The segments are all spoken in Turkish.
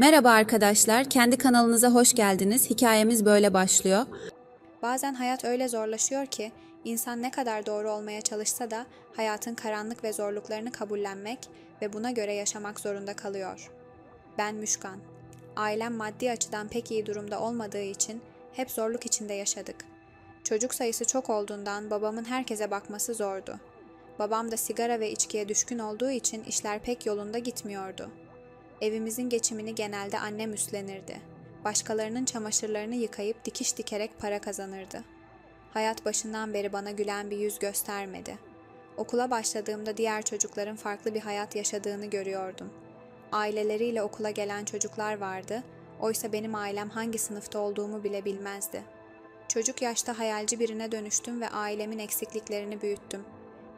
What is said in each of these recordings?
Merhaba arkadaşlar, kendi kanalınıza hoş geldiniz. Hikayemiz böyle başlıyor. Bazen hayat öyle zorlaşıyor ki insan ne kadar doğru olmaya çalışsa da hayatın karanlık ve zorluklarını kabullenmek ve buna göre yaşamak zorunda kalıyor. Ben Müşkan. Ailem maddi açıdan pek iyi durumda olmadığı için hep zorluk içinde yaşadık. Çocuk sayısı çok olduğundan babamın herkese bakması zordu. Babam da sigara ve içkiye düşkün olduğu için işler pek yolunda gitmiyordu. Evimizin geçimini genelde annem üstlenirdi. Başkalarının çamaşırlarını yıkayıp dikiş dikerek para kazanırdı. Hayat başından beri bana gülen bir yüz göstermedi. Okula başladığımda diğer çocukların farklı bir hayat yaşadığını görüyordum. Aileleriyle okula gelen çocuklar vardı, oysa benim ailem hangi sınıfta olduğumu bile bilmezdi. Çocuk yaşta hayalci birine dönüştüm ve ailemin eksikliklerini büyüttüm.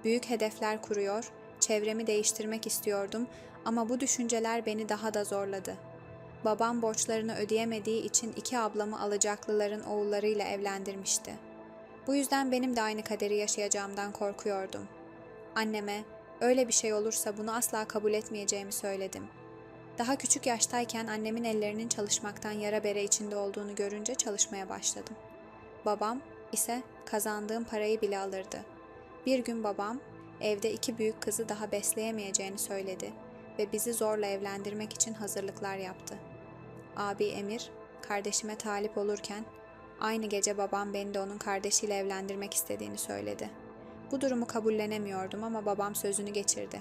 Büyük hedefler kuruyor, çevremi değiştirmek istiyordum ama bu düşünceler beni daha da zorladı. Babam borçlarını ödeyemediği için iki ablamı alacaklıların oğullarıyla evlendirmişti. Bu yüzden benim de aynı kaderi yaşayacağımdan korkuyordum. Anneme öyle bir şey olursa bunu asla kabul etmeyeceğimi söyledim. Daha küçük yaştayken annemin ellerinin çalışmaktan yara bere içinde olduğunu görünce çalışmaya başladım. Babam ise kazandığım parayı bile alırdı. Bir gün babam evde iki büyük kızı daha besleyemeyeceğini söyledi ve bizi zorla evlendirmek için hazırlıklar yaptı. Abi Emir kardeşime talip olurken aynı gece babam beni de onun kardeşiyle evlendirmek istediğini söyledi. Bu durumu kabullenemiyordum ama babam sözünü geçirdi.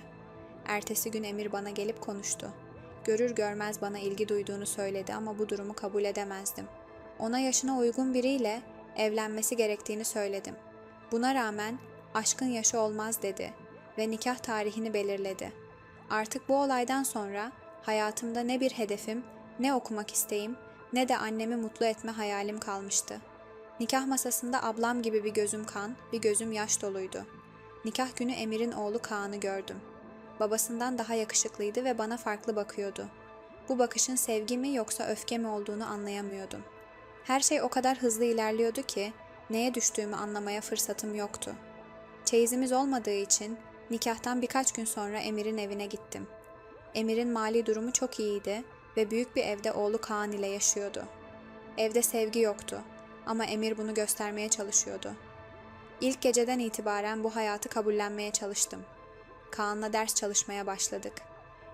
Ertesi gün Emir bana gelip konuştu. Görür görmez bana ilgi duyduğunu söyledi ama bu durumu kabul edemezdim. Ona yaşına uygun biriyle evlenmesi gerektiğini söyledim. Buna rağmen aşkın yaşı olmaz dedi ve nikah tarihini belirledi. Artık bu olaydan sonra hayatımda ne bir hedefim, ne okumak isteğim, ne de annemi mutlu etme hayalim kalmıştı. Nikah masasında ablam gibi bir gözüm kan, bir gözüm yaş doluydu. Nikah günü Emir'in oğlu Kaan'ı gördüm. Babasından daha yakışıklıydı ve bana farklı bakıyordu. Bu bakışın sevgi mi yoksa öfke mi olduğunu anlayamıyordum. Her şey o kadar hızlı ilerliyordu ki neye düştüğümü anlamaya fırsatım yoktu. Çeyizimiz olmadığı için nikahtan birkaç gün sonra Emir'in evine gittim. Emir'in mali durumu çok iyiydi ve büyük bir evde oğlu Kaan ile yaşıyordu. Evde sevgi yoktu ama Emir bunu göstermeye çalışıyordu. İlk geceden itibaren bu hayatı kabullenmeye çalıştım. Kaan'la ders çalışmaya başladık.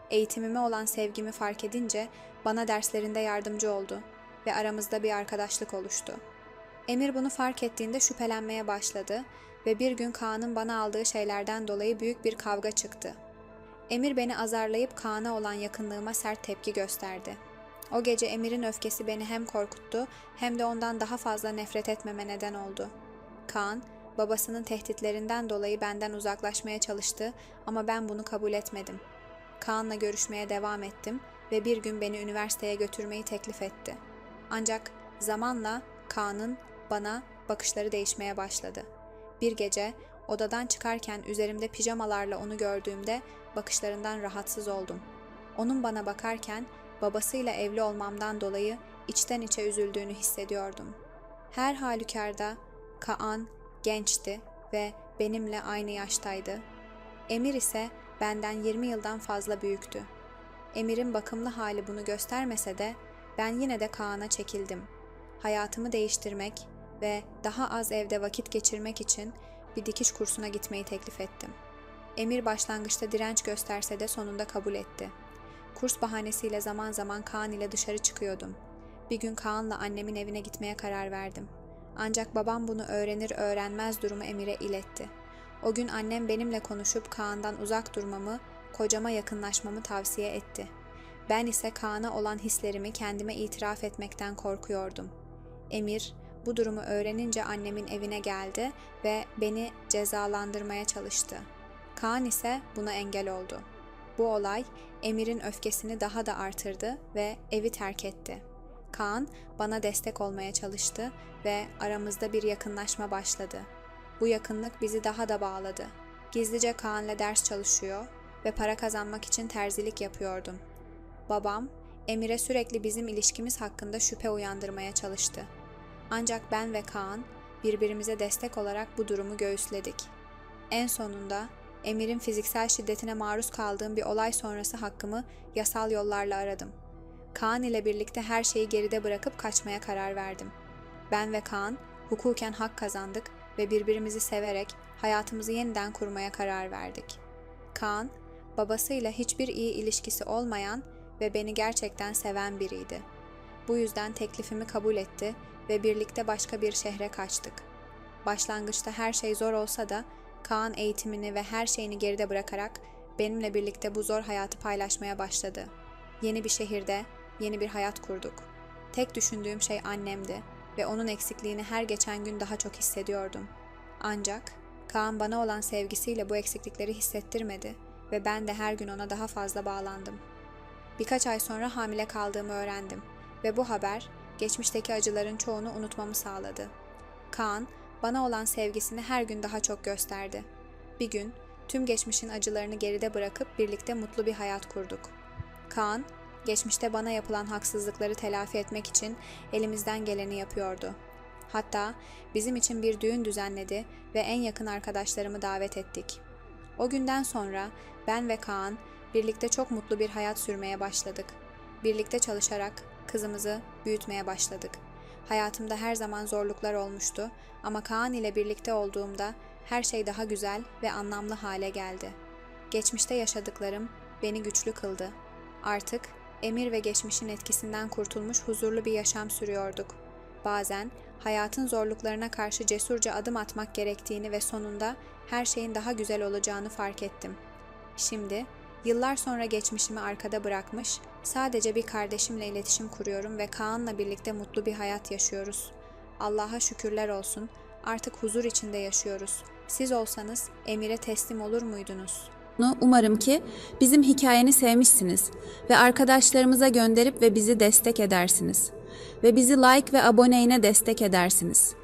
Eğitimime olan sevgimi fark edince bana derslerinde yardımcı oldu ve aramızda bir arkadaşlık oluştu. Emir bunu fark ettiğinde şüphelenmeye başladı ve bir gün Kaan'ın bana aldığı şeylerden dolayı büyük bir kavga çıktı. Emir beni azarlayıp Kaan'a olan yakınlığıma sert tepki gösterdi. O gece Emir'in öfkesi beni hem korkuttu hem de ondan daha fazla nefret etmeme neden oldu. Kaan, babasının tehditlerinden dolayı benden uzaklaşmaya çalıştı ama ben bunu kabul etmedim. Kaan'la görüşmeye devam ettim ve bir gün beni üniversiteye götürmeyi teklif etti. Ancak zamanla Kaan'ın bana bakışları değişmeye başladı. Bir gece odadan çıkarken üzerimde pijamalarla onu gördüğümde bakışlarından rahatsız oldum. Onun bana bakarken babasıyla evli olmamdan dolayı içten içe üzüldüğünü hissediyordum. Her halükarda Kaan gençti ve benimle aynı yaştaydı. Emir ise benden 20 yıldan fazla büyüktü. Emir'in bakımlı hali bunu göstermese de ben yine de Kaan'a çekildim. Hayatımı değiştirmek ve daha az evde vakit geçirmek için bir dikiş kursuna gitmeyi teklif ettim. Emir başlangıçta direnç gösterse de sonunda kabul etti. Kurs bahanesiyle zaman zaman Kaan ile dışarı çıkıyordum. Bir gün Kaan'la annemin evine gitmeye karar verdim. Ancak babam bunu öğrenir öğrenmez durumu Emir'e iletti. O gün annem benimle konuşup Kaan'dan uzak durmamı, kocama yakınlaşmamı tavsiye etti. Ben ise Kaan'a olan hislerimi kendime itiraf etmekten korkuyordum. Emir bu durumu öğrenince annemin evine geldi ve beni cezalandırmaya çalıştı. Kaan ise buna engel oldu. Bu olay Emir'in öfkesini daha da artırdı ve evi terk etti. Kaan bana destek olmaya çalıştı ve aramızda bir yakınlaşma başladı. Bu yakınlık bizi daha da bağladı. Gizlice Kaan'la ders çalışıyor ve para kazanmak için terzilik yapıyordum. Babam, Emir'e sürekli bizim ilişkimiz hakkında şüphe uyandırmaya çalıştı. Ancak ben ve Kaan birbirimize destek olarak bu durumu göğüsledik. En sonunda Emir'in fiziksel şiddetine maruz kaldığım bir olay sonrası hakkımı yasal yollarla aradım. Kaan ile birlikte her şeyi geride bırakıp kaçmaya karar verdim. Ben ve Kaan hukuken hak kazandık ve birbirimizi severek hayatımızı yeniden kurmaya karar verdik. Kaan, babasıyla hiçbir iyi ilişkisi olmayan ve beni gerçekten seven biriydi. Bu yüzden teklifimi kabul etti ve birlikte başka bir şehre kaçtık. Başlangıçta her şey zor olsa da Kaan eğitimini ve her şeyini geride bırakarak benimle birlikte bu zor hayatı paylaşmaya başladı. Yeni bir şehirde yeni bir hayat kurduk. Tek düşündüğüm şey annemdi ve onun eksikliğini her geçen gün daha çok hissediyordum. Ancak Kaan bana olan sevgisiyle bu eksiklikleri hissettirmedi ve ben de her gün ona daha fazla bağlandım. Birkaç ay sonra hamile kaldığımı öğrendim ve bu haber geçmişteki acıların çoğunu unutmamı sağladı. Kaan bana olan sevgisini her gün daha çok gösterdi. Bir gün tüm geçmişin acılarını geride bırakıp birlikte mutlu bir hayat kurduk. Kaan, geçmişte bana yapılan haksızlıkları telafi etmek için elimizden geleni yapıyordu. Hatta bizim için bir düğün düzenledi ve en yakın arkadaşlarımı davet ettik. O günden sonra ben ve Kaan birlikte çok mutlu bir hayat sürmeye başladık. Birlikte çalışarak kızımızı büyütmeye başladık. Hayatımda her zaman zorluklar olmuştu ama Kaan ile birlikte olduğumda her şey daha güzel ve anlamlı hale geldi. Geçmişte yaşadıklarım beni güçlü kıldı. Artık emir ve geçmişin etkisinden kurtulmuş huzurlu bir yaşam sürüyorduk. Bazen hayatın zorluklarına karşı cesurca adım atmak gerektiğini ve sonunda her şeyin daha güzel olacağını fark ettim. Şimdi yıllar sonra geçmişimi arkada bırakmış, sadece bir kardeşimle iletişim kuruyorum ve Kaan'la birlikte mutlu bir hayat yaşıyoruz. Allah'a şükürler olsun. Artık huzur içinde yaşıyoruz. Siz olsanız emire teslim olur muydunuz?'' Umarım ki bizim hikayeni sevmişsiniz ve arkadaşlarımıza gönderip ve bizi destek edersiniz. Ve bizi like ve aboneyle destek edersiniz.